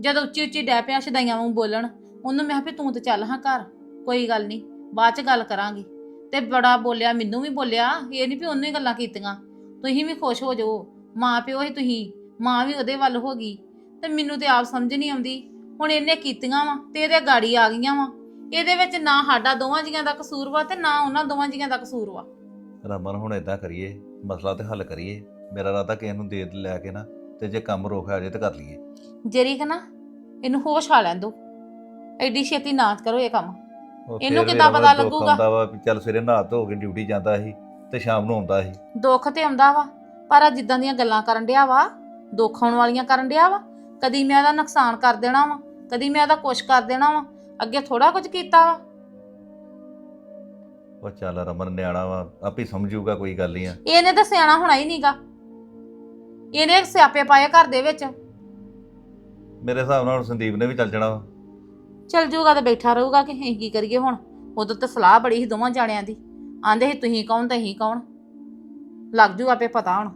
ਜਦੋਂ ਉੱਚੀ ਉੱਚੀ ਡੈ ਪਿਆ ਸ਼ਦਾਈਆਂ ਵਾਂਗ ਬੋਲਣ। ਉਹਨੂੰ ਮੈਂ ਕਿਹਾ ਵੀ ਤੂੰ ਤੇ ਚੱਲ ਹਾਂ ਘਰ ਕੋਈ ਗੱਲ ਨਹੀਂ ਬਾਅਦ ਚ ਗੱਲ ਕਰਾਂਗੇ। ਤੇ ਬੜਾ ਬੋਲਿਆ ਮੈਨੂੰ ਵੀ ਬੋਲਿਆ ਇਹ ਨਹੀਂ ਵੀ ਉਹਨੂੰ ਗੱਲਾਂ ਕੀਤੀਆਂ। ਤੁਸੀਂ ਵੀ ਖੁਸ਼ ਹੋ ਜਾਓ ਮਾਂ ਪਿਓ ਹੀ ਤੁਸੀਂ ਮਾਂ ਵੀ ਉਹਦੇ ਵੱਲ ਹੋ ਗਈ। ਤੇ ਮੈਨੂੰ ਤੇ ਆਪ ਸਮਝ ਨਹੀਂ ਆਉਂਦੀ ਹੁਣ ਇਹਨੇ ਕੀਤੀਆਂ ਵਾ ਤੇ ਇਹਦੇ ਗਾੜੀ ਆ ਗਈਆਂ ਵਾ। ਇਹਦੇ ਵਿੱਚ ਨਾ ਸਾਡਾ ਦੋਵਾਂ ਜੀਆਂ ਦਾ ਕਸੂਰ ਵਾ ਤੇ ਨਾ ਉਹਨਾਂ ਦੋਵਾਂ ਜੀਆਂ ਦਾ ਕਸੂਰ ਵਾ। ਰਮਨ ਹੁਣ ਇਦਾਂ ਕਰੀਏ ਮਸਲਾ ਤੇ ਹੱਲ ਕਰੀਏ। ਮੇਰਾ ਰਾਤਾ ਕਿਸੇ ਨੂੰ ਦੇ ਲੈ ਕੇ ਨਾ ਤੇ ਜੇ ਕੰਮ ਰੋਕਿਆ ਜੇ ਤੇ ਕਰ ਲਈਏ। ਜਰੀ ਨਾ ਇਹਨੂੰ ਹੋਸ਼ ਆ ਲੈਣ ਦੋ। ਐਡੀ ਛੇਤੀ ਨਾ ਕਰੋ ਇਹ ਕੰਮ। ਉਹ ਇਹਨੂੰ ਫਿਰ ਕਿੱਦਾਂ ਪਤਾ ਦੁੱਖ ਲੱਗੂਗਾ? ਆਉਂਦਾ ਵਾ ਵੀ ਚੱਲ ਸਵੇਰੇ ਨਹਾ ਧੋ ਕੇ ਡਿਊਟੀ ਜਾਂਦਾ ਸੀ ਤੇ ਸ਼ਾਮ ਨੂੰ ਆਉਂਦਾ ਸੀ। ਦੁੱਖ ਤੇ ਆਉਂਦਾ ਵਾ ਪਰ ਆ ਜਿੱਦਾਂ ਦੀਆਂ ਗੱਲਾਂ ਕਰਨ ਡਿਆ ਵਾ ਦੁੱਖ ਆਉਣ ਵਾਲੀਆਂ ਕਰਨ ਡਿਆ ਵਾ ਕਦੀ ਮੈਂ ਇਹਦਾ ਨੁਕਸਾਨ ਕਰ ਦੇਣਾ ਵਾ ਕਦੀ ਮੈਂ ਇਹਦਾ ਕੁਛ ਕਰ ਦੇਣਾ ਵਾ ਅੱਗੇ ਥੋੜਾ ਕੁਝ ਕੀਤਾ ਵਾ। ਉਹ ਚੱਲ ਰਮਨ ਨਿਆਣਾ ਵਾ ਆਪੇ ਸਮਝੂਗਾ ਕੋਈ ਗੱਲ ਨਹੀਂ ਆ। ਇਹਨੇ ਤਾਂ ਸਿਆਣਾ ਹੋਣਾ ਹੀ ਨਹੀਂਗਾ ਇਹਨੇ ਸਿਆਪੇ ਪਾਏ ਘਰ ਦੇ ਵਿੱਚ। ਮੇਰੇ ਹਿਸਾਬ ਨਾਲ ਹੁਣ ਸੰਦੀਪ ਨੇ ਵੀ ਚੱਲ ਜਾਣਾ ਵਾ। ਚਲ ਜੂਗਾ ਤੇ ਬੈਠਾ ਰਹੂਗਾ ਕਿ ਅਸੀਂ ਕੀ ਕਰੀਏ ਹੁਣ? ਉਦੋਂ ਤਾਂ ਸਲਾਹ ਬੜੀ ਸੀ ਦੋਵਾਂ ਜਾਣਿਆਂ ਦੀ। ਆਂਦੇ ਸੀ ਤੁਸੀਂ ਕੌਣ ਤੇ ਅਸੀਂ ਕੌਣ? ਲੱਗ ਜੂ ਆਪੇ ਪਤਾ ਹੁਣ।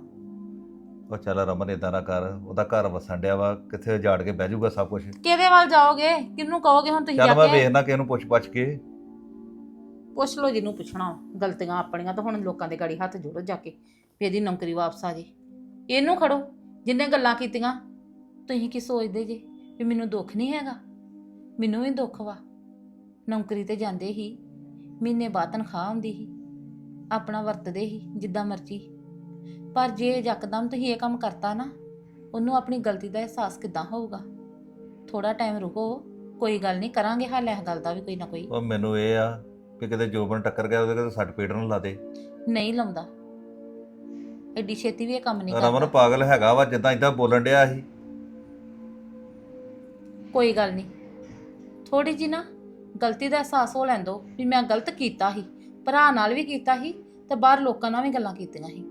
ਉਹ ਚੱਲ ਰਮਨ ਇਦਾਂ ਨਾ ਕਰ ਉਹਦਾ ਘਰ ਵਸਣ ਡਿਆ ਵਾ ਕਿੱਥੇ ਉਜਾੜ ਕੇ ਬਹਿ ਜਾਊਗਾ ਸਭ ਕੁਝ ਕਿਹਦੇ ਵੱਲ ਜਾਓਗੇ? ਕਿਹਨੂੰ ਕਹੋਗੇ ਹੁਣ ਤੁਸੀਂ ਚੱਲ ਜਾ ਮੈਂ ਕੇ? ਵੇਖਣਾ ਕਿ ਇਹਨੂੰ ਪੁੱਛ ਪੁੱਛ ਕੇ। ਪੁੱਛ ਲਓ ਜਿਹਨੂੰ ਪੁੱਛਣਾ ਵਾ। ਗਲਤੀਆਂ ਆਪਣੀਆਂ ਤਾਂ ਹੁਣ ਲੋਕਾਂ ਦੇ ਗਾੜੀ ਹੱਥ ਜੋੜੋ ਜਾ ਕੇ। ਵੀ ਇਹਦੀ ਨੌਕਰੀ ਵਾਪਸ ਆ ਜੇ। ਇਹਨੂੰ ਖੜੋ ਜਿੰਨੇ ਗੱਲਾਂ ਕੀਤੀਆਂ ਤੁਸੀਂ ਕੀ ਸੋਚਦੇ ਜੇ? ਵੀ ਮੈਨੂੰ ਦੁੱਖ ਨਹੀਂ ਹੈਗਾ? ਮੈਨੂੰ ਵੀ ਦੁੱਖ ਵਾ। ਨੌਕਰੀ ਤੇ ਜਾਂਦੇ ਹੀ ਮਹੀਨੇ ਬਾਅਦ ਤਨਖਾਹ ਆਉਂਦੀ ਸੀ। ਆਪਣਾ ਵਰਤਦੇ ਹੀ ਜਿੱਦਾਂ ਮਰਜ਼ੀ। ਪਰ ਜੇ ਯਕਦਮ ਤੁਸੀਂ ਇਹ ਕੰਮ ਕਰਤਾ ਨਾ ਉਹਨੂੰ ਆਪਣੀ ਗਲਤੀ ਦਾ ਅਹਿਸਾਸ ਕਿੱਦਾਂ ਹੋਊਗਾ? ਥੋੜਾ ਟਾਈਮ ਰੁਕੋ ਕੋਈ ਗੱਲ ਨਹੀਂ ਕਰਾਂਗੇ ਹੱਲ ਇਸ ਗੱਲ ਦਾ ਵੀ ਕੋਈ ਨਾ ਕੋਈ। ਉਹ ਮੈਨੂੰ ਇਹ ਆ ਕਿ ਕਿਤੇ ਜੋਬਨ ਟੱਕਰ ਗਿਆ ਉਹਦੇ ਕੋਲ ਸੱਟ ਪੇਟ ਨੂੰ ਲਾ ਦੇ। ਨਹੀਂ ਲਾਉਂਦਾ। ਐਡੀ ਛੇਤੀ ਵੀ ਇਹ ਕੰਮ ਨਹੀਂ ਰਮਨ ਕਰਦਾ। ਪਾਗਲ ਹੈਗਾ ਵਾ ਜਿੱਦਾਂ ਇਦਾਂ ਬੋਲਣ ਡਿਆ ਸੀ। ਕੋਈ ਗੱਲ ਨਹੀਂ। ਥੋੜੀ ਜੀ ਨਾ ਗਲਤੀ ਦਾ ਅਹਿਸਾਸ ਹੋ ਲੈਣ ਦੋ ਵੀ ਮੈਂ ਗਲਤ ਕੀਤਾ ਸੀ ਭਰਾ ਨਾਲ ਵੀ ਕੀਤਾ ਸੀ ਤੇ ਬਾਹਰ ਲੋਕਾਂ ਨਾਲ ਵੀ ਗੱਲਾਂ ਕੀਤੀਆਂ ਸੀ।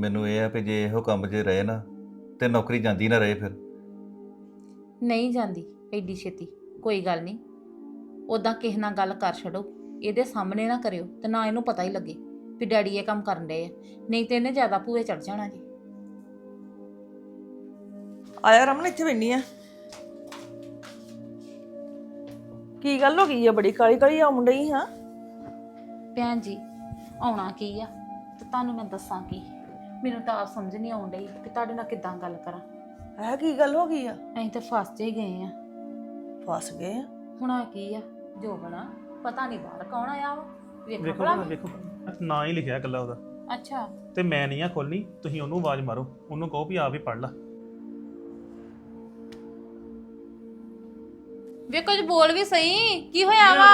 ਮੈਨੂੰ ਇਹ ਆ ਕਿ ਜੇ ਇਹੋ ਕੰਮ 'ਚ ਰਹੇ ਨਾ ਤੇ ਨੌਕਰੀ ਜਾਂਦੀ ਨਾ ਰਹੇ ਫਿਰ। ਨਹੀਂ ਜਾਂਦੀ ਐਡੀ ਛੇਤੀ ਕੋਈ ਗੱਲ ਨਹੀਂ। ਉਦਾਂ ਕਿਸੇ ਨਾਲ ਗੱਲ ਕਰ ਛੱਡੋ ਇਹਦੇ ਸਾਹਮਣੇ ਨਾ ਕਰਿਓ ਤੇ ਨਾ ਇਹਨੂੰ ਪਤਾ ਹੀ ਲੱਗੇ ਵੀ ਡੈਡੀ ਇਹ ਕੰਮ ਕਰਨ ਡਏ ਆ ਨਹੀਂ ਤੇ ਇਹਨੇ ਜ਼ਿਆਦਾ ਭੂਏ ਚੜ ਜਾਣਾ ਜੀ। ਆਇਆ ਰਮਨ ਇੱਥੇ ਬੈਣੀ ਆ। ਕੀ ਗੱਲ ਹੋ ਗਈ ਆ? ਬੜੀ ਕਾਲੀ ਕਾਲੀ ਆਉਣ ਡਈ ਹਾਂ ਭੈਣ ਜੀ ਆਉਣਾ ਕੀ ਆ? ਤੇ ਤੁਹਾਨੂੰ ਮੈਂ ਦੱਸਾਂ ਕੀ? ਮੈਨੂੰ ਤਾਂ ਆਪ ਸਮਝ ਨਹੀਂ ਆਉਣ ਡਈ ਕਿ ਤੁਹਾਡੇ ਨਾਲ ਕਿੱਦਾਂ ਗੱਲ ਕਰਾਂ। ਇਹ ਕੀ ਗੱਲ ਹੋ ਗਈ ਆ? ਅਸੀਂ ਤਾਂ ਫਸ ਜੇ ਗਏ ਆ। ਫਸ ਗਏ ਆ? ਹੁਣ ਆ ਕੀ ਆ? ਜੋ ਬਣਾ ਪਤਾ ਨਹੀਂ ਬਾਹਰ ਕੌਣ ਆਇਆ ਵਾ। ਵੇਖੋ ਵੇਖੋ ਭਲਾ। ਭਲਾ, ਵੇਖੋ। ਨਾ ਹੀ ਲਿਖਿਆ ਇਕੱਲਾ ਉਹਦਾ। ਅੱਛਾ। ਤੇ ਮੈਂ ਨਹੀਂ ਆ ਖੋਲਣੀ ਤੁਸੀਂ ਉਹਨੂੰ ਆਵਾਜ਼ ਮਾਰੋ। ਉਹਨੂੰ ਕਹੋ ਵੀ ਆਪ ਹੀ ਪੜ ਲਾ। ਵੇ ਕੁਝ ਬੋਲ ਵੀ ਸਹੀ ਕੀ ਹੋਇਆ ਵਾ?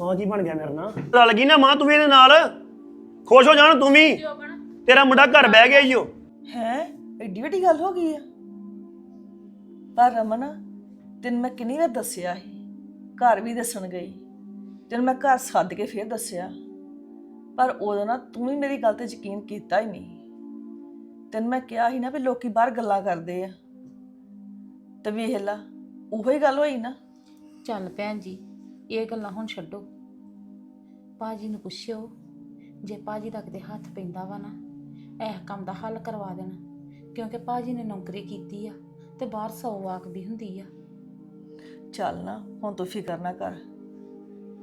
ਹਾਂ ਕੀ ਬਣ ਗਿਆ ਮੇਰੇ ਨਾਲ। ਪਤਾ ਲੱਗੀ ਨਾ ਮਾਂ ਤੂੰ ਵੀ ਇਹਦੇ ਨਾਲ। ਖੁਸ਼ ਹੋ ਜਾਣ ਤੂੰ ਵੀ। ਤੇਰਾ ਮੁੰਡਾ ਘਰ ਬਹਿ ਗਿਆ ਈਓ ਹੈ ਐਡੀ ਵੱਡੀ ਗੱਲ ਹੋ ਗਈ ਆ। ਪਰ ਰਮਨ ਤੈਨੂੰ ਮੈਂ ਕਿੰਨੀ ਵਾਰ ਦੱਸਿਆ ਸੀ ਘਰ ਵੀ ਦੱਸਣ ਗਈ। ਤੈਨੂੰ ਮੈਂ ਘਰ ਸੱਦ ਕੇ ਫੇਰ ਦੱਸਿਆ। ਪਰ ਉਦੋਂ ਨਾ ਤੂੰ ਵੀ ਮੇਰੀ ਗੱਲ ਤੇ ਯਕੀਨ ਕੀਤਾ ਹੀ ਨਹੀਂ। ਤੈਨੂੰ ਮੈਂ ਕਿਹਾ ਸੀ ਨਾ ਵੀ ਲੋਕੀ ਬਾਹਰ ਗੱਲਾਂ ਕਰਦੇ ਆ। ਤੇ ਵੇਖ ਲਾ ਉਹੋ ਹੀ ਗੱਲ ਹੋਈ ਨਾ। ਚੱਲ ਭੈਣ ਜੀ ਇਹ ਗੱਲਾਂ ਹੁਣ ਛੱਡੋ। ਪਾਜੀ ਨੂੰ ਪੁੱਛਿਓ ਜੇ ਪਾਜੀ ਦਾ ਕਿਤੇ ਹੱਥ ਪੈਂਦਾ ਵਾ ਨਾ ਇਹ ਕੰਮ ਦਾ ਹੱਲ ਕਰਵਾ ਦੇਣਾ। ਕਿਉਂਕਿ ਪਾਜੀ ਨੇ ਨੌਕਰੀ ਕੀਤੀ ਆ ਤੇ ਬਾਹਰ ਸੌ ਵਾਕ ਵੀ ਹੁੰਦੀ ਆ। ਚੱਲ ਨਾ ਹੁਣ ਤੂੰ ਫਿਕਰ ਨਾ ਕਰ।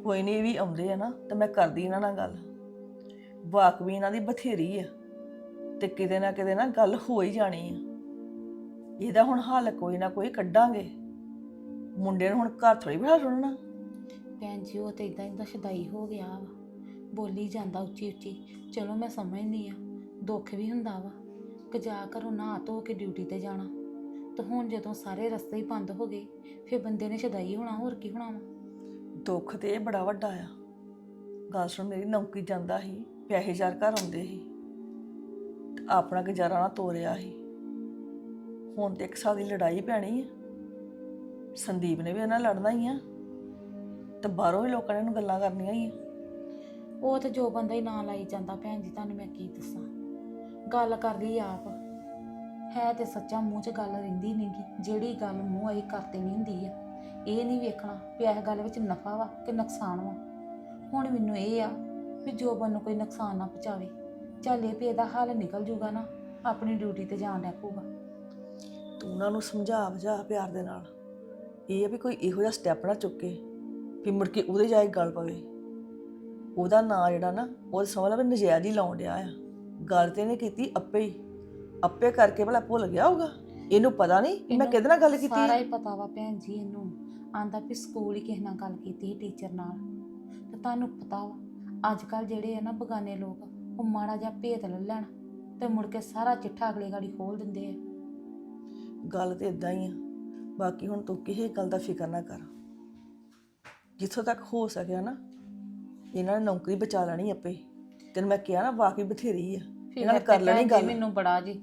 ਕੋਈ ਨਹੀਂ ਵੀ ਆਉਂਦੇ ਆ ਨਾ ਤੇ ਮੈਂ ਕਰਦੀ ਇਹਨਾਂ ਨਾਲ ਗੱਲ। ਵਾਕ ਵੀ ਇਹਨਾਂ ਦੀ ਬਥੇਰੀ ਆ ਤੇ ਕਿਤੇ ਨਾ ਕਿਤੇ ਨਾ ਗੱਲ ਹੋ ਹੀ ਜਾਣੀ ਆ। ਇਹਦਾ ਹੁਣ ਹੱਲ ਕੋਈ ਨਾ ਕੋਈ ਕੱਢਾਂਗੇ। ਮੁੰਡੇ ਨੂੰ ਹੁਣ ਘਰ ਥੋੜੀ ਬਿਠਾ ਸੁਣਨਾ ਭੈਣ ਜੀ ਉਹ ਤੇ ਇਦਾਂ ਇਦਾਂ ਸ਼ਦਾਈ ਹੋ ਗਿਆ ਵਾ। ਬੋਲੀ ਜਾਂਦਾ ਉੱਚੀ ਉੱਚੀ ਚਲੋ ਮੈਂ ਸਮਝਦੀ ਆ ਦੁੱਖ ਵੀ ਹੁੰਦਾ ਵਾ। ਕਿ ਜਾ ਘਰੋਂ ਨਹਾ ਧੋ ਕੇ ਡਿਊਟੀ ਤੇ ਜਾਣਾ। ਤੇ ਹੁਣ ਜਦੋਂ ਸਾਰੇ ਰਸਤੇ ਹੀ ਬੰਦ ਹੋ ਗਏ ਫਿਰ ਬੰਦੇ ਨੇ ਸ਼ਦਾਈ ਹੋਣਾ ਹੋਰ ਕੀ ਹੋਣਾ ਵਾ? ਦੁੱਖ ਤੇ ਇਹ ਬੜਾ ਵੱਡਾ ਆ। ਗੱਲ ਸੁਣ ਮੇਰੀ ਨੌਕਰੀ ਜਾਂਦਾ ਸੀ ਪੈਸੇ ਚਾਰ ਘਰ ਆਉਂਦੇ ਸੀ। ਤੇ ਆਪਣਾ ਗੁਜ਼ਾਰਾ ਨਾ ਤੋਰਿਆ ਸੀ। ਹੁਣ ਤੇ ਇੱਕ ਸਾਲ ਦੀ ਲੜਾਈ ਪੈਣੀ ਆ। ਸੰਦੀਪ ਨੇ ਵੀ ਉਹਨਾਂ ਨਾਲ ਲੜਨਾ ਹੀ ਆ। ਤੇ ਬਾਹਰੋਂ ਵੀ ਲੋਕਾਂ ਨੇ ਇਹਨੂੰ ਗੱਲਾਂ ਕਰਨੀਆਂ ਹੀ ਆ। ਉਹ ਤੇ ਜੋ ਬੰਦਾ ਹੀ ਨਾਂ ਲਾਈ ਜਾਂਦਾ ਭੈਣ ਜੀ ਤੁਹਾਨੂੰ ਮੈਂ ਕੀ ਦੱਸਾਂ? ਗੱਲ ਕਰ ਲਈ ਆਪ। ਹੈ ਤੇ ਸੱਚਾ ਮੂੰਹ 'ਚ ਗੱਲ ਰਹਿੰਦੀ ਨਹੀਂਗੀ ਜਿਹੜੀ ਗੱਲ ਮੂੰਹ ਆਈ ਕਰਤੇ ਨਹੀਂ ਹੁੰਦੀ ਆ। ਇਹ ਨਹੀਂ ਵੇਖਣਾ ਵੀ ਇਸ ਗੱਲ ਵਿੱਚ ਨਫਾ ਵਾ ਕਿ ਨੁਕਸਾਨ ਵਾ। ਹੁਣ ਮੈਨੂੰ ਇਹ ਆ ਵੀ ਜੋਬਨ ਨੂੰ ਕੋਈ ਨੁਕਸਾਨ ਨਾ ਪਹੁੰਚਾਵੇ ਚੱਲ ਇਹ ਵੀ ਇਹਦਾ ਹੱਲ ਨਿਕਲ ਜੂਗਾ ਨਾ। ਆਪਣੀ ਡਿਊਟੀ ਤੇ ਜਾਣ ਲੱਗ ਪਊਗਾ। ਤੂੰ ਉਹਨਾਂ ਨੂੰ ਸਮਝਾ ਬੁਝਾ ਪਿਆਰ ਦੇ ਨਾਲ। ਇਹ ਆ ਵੀ ਕੋਈ ਇਹੋ ਜਿਹਾ ਸਟੈਪ ਨਾ ਚੁੱਕੇ ਵੀ ਮੁੜ ਕੇ ਉਹਦੇ ਜਾਏ ਗੱਲ ਪਵੇ। ਉਹਦਾ ਨਾਂ ਜਿਹੜਾ ਨਾ ਉਹ ਸਮਝ ਲਾ ਵੀ ਨਜਾਇਜ਼ ਹੀ ਲਾਉਣ ਡਿਆ ਆ। ਗੱਲ ਤੇ ਨੇ ਕੀਤੀ ਆਪੇ ਹੀ। ਆਪੇ ਕਰਕੇ ਭਲਾ ਭੁੱਲ ਗਿਆ ਹੋਊਗਾ। ਇਹਨੂੰ ਪਤਾ ਨਹੀਂ ਕਿ ਮੈਂ ਕਿਹਦੇ ਨਾਲ ਗੱਲ ਕੀਤੀ। ਸਾਰਾ ਹੀ ਪਤਾ ਵਾ ਭੈਣ ਜੀ ਇਹਨੂੰ। ਆਂਦਾ ਵੀ ਸਕੂਲ ਹੀ ਕਿਸੇ ਨਾਲ ਗੱਲ ਕੀਤੀ ਸੀ ਟੀਚਰ ਨਾਲ। ਤੇ ਤੁਹਾਨੂੰ ਪਤਾ ਵਾ ਅੱਜ ਕੱਲ ਜਿਹੜੇ ਆ ਨਾ ਬਗਾਨੇ ਲੋਕ ਉਹ ਮਾੜਾ ਜਿਹਾ ਭੇਤ ਲੈ ਲੈਣ ਤੇ ਮੁੜ ਕੇ ਸਾਰਾ ਚਿੱਠਾ ਅਗਲੇ ਗਾੜੀ ਖੋਲ ਦਿੰਦੇ ਆ। ਗੱਲ ਤੇ ਇਦਾਂ ਹੀ ਆ। ਬਾਕੀ ਹੁਣ ਤੂੰ ਕਿਸੇ ਗੱਲ ਦਾ ਫਿਕਰ ਨਾ ਕਰ। ਜਿੱਥੋਂ ਤੱਕ ਹੋ ਸਕਿਆ ਨਾ ਇਹਨਾਂ ਨੇ ਨੌਕਰੀ ਬਚਾ ਲੈਣੀ ਆਪੇ। ਤੈਨੂੰ ਮੈਂ ਕਿਹਾ ਨਾ ਵਾਕਈ ਬਥੇਰੀ ਆ। ਇਹਨਾਂ ਨੇ ਕਰ ਲੈਣੀ ਗੱਲ। ਮੈਨੂੰ ਬੜਾ ਜੀ।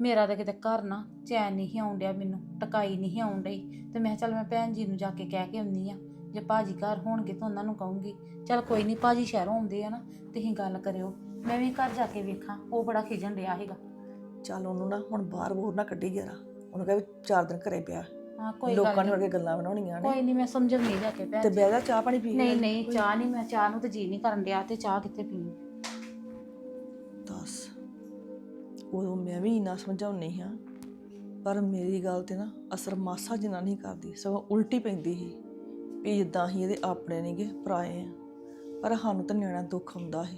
ਮੇਰਾ ਤਾਂ ਕਿਤੇ ਘਰ ਨਾ ਚੈਨ ਨਹੀਂ ਆਉਣ ਡਿਆ ਮੈਨੂੰ ਟਕਾਈ ਨਹੀਂ ਆਉਣ ਡਈ। ਤੇ ਮੈਂ ਚੱਲ ਮੈਂ ਭੈਣ ਜੀ ਨੂੰ ਜਾ ਕੇ ਕਹਿ ਕੇ ਆਉਂਦੀ ਆ ਜੇ ਭਾਜੀ ਘਰ ਹੋਣਗੇ ਤਾਂ ਉਹਨਾਂ ਨੂੰ ਕਹੂੰਗੀ। ਚੱਲ ਕੋਈ ਨਹੀਂ ਭਾਜੀ ਸ਼ਹਿਰੋਂ ਆਉਂਦੇ ਆ ਨਾ ਤੁਸੀਂ ਗੱਲ ਕਰਿਓ। ਮੈਂ ਵੀ ਘਰ ਜਾ ਕੇ ਵੇਖਾਂ ਉਹ ਬੜਾ ਖਿਜਣ ਡਿਆ ਹੈਗਾ ਚੱਲ ਉਹਨੂੰ ਨਾ ਹੁਣ ਬਾਹਰ ਬੋਰ ਨਾ ਕੱਢੀ ਜਰਾ ਉਹਨੂੰ ਕਹੇ ਚਾਰ ਦਿਨ ਘਰੇ ਪਿਆ ਹਾਂ ਕੋਈ ਲੋਕਾਂ ਗੱਲ ਨੇ ਨੀ। ਵਰਗੇ ਗੱਲਾਂ ਬਣਾਉਣੀਆਂ ਨੇ ਕੋਈ ਨਹੀਂ ਮੈਂ ਸਮਝਾਉਣੀ ਜਾ ਕੇ ਭੈਣ ਤੇ। ਬਹਿ ਜਾ ਚਾਹ ਪਾਣੀ ਪੀ ਨਹੀਂ। ਨਹੀਂ ਚਾਹ ਨਹੀਂ ਮੈਂ ਚਾਹ ਨੂੰ ਤਾਂ ਜੀ ਨਹੀਂ ਕਰਨ ਡਿਆ ਤੇ ਚਾਹ ਕਿੱਥੇ ਪੀਣੀ ਦੱਸ ਉਦੋਂ ਮੈਂ ਵੀ ਨਾ ਸਮਝਾਉਣੀ ਹਾਂ ਪਰ ਮੇਰੀ ਗੱਲ ਤੇ ਨਾ ਅਸਰ ਮਾਸਾ ਜਿੰਨਾ ਨਹੀਂ ਕਰਦੀ ਸਗੋਂ ਉਲਟੀ ਪੈਂਦੀ ਸੀ ਵੀ ਜਿੱਦਾਂ ਹੀ ਇਹਦੇ ਆਪਣੇ ਨਹੀਂਗੇ ਪਰਾਏ ਆ ਪਰ ਸਾਨੂੰ ਤਾਂ ਨਿਆਣਾ ਦੁੱਖ ਹੁੰਦਾ ਸੀ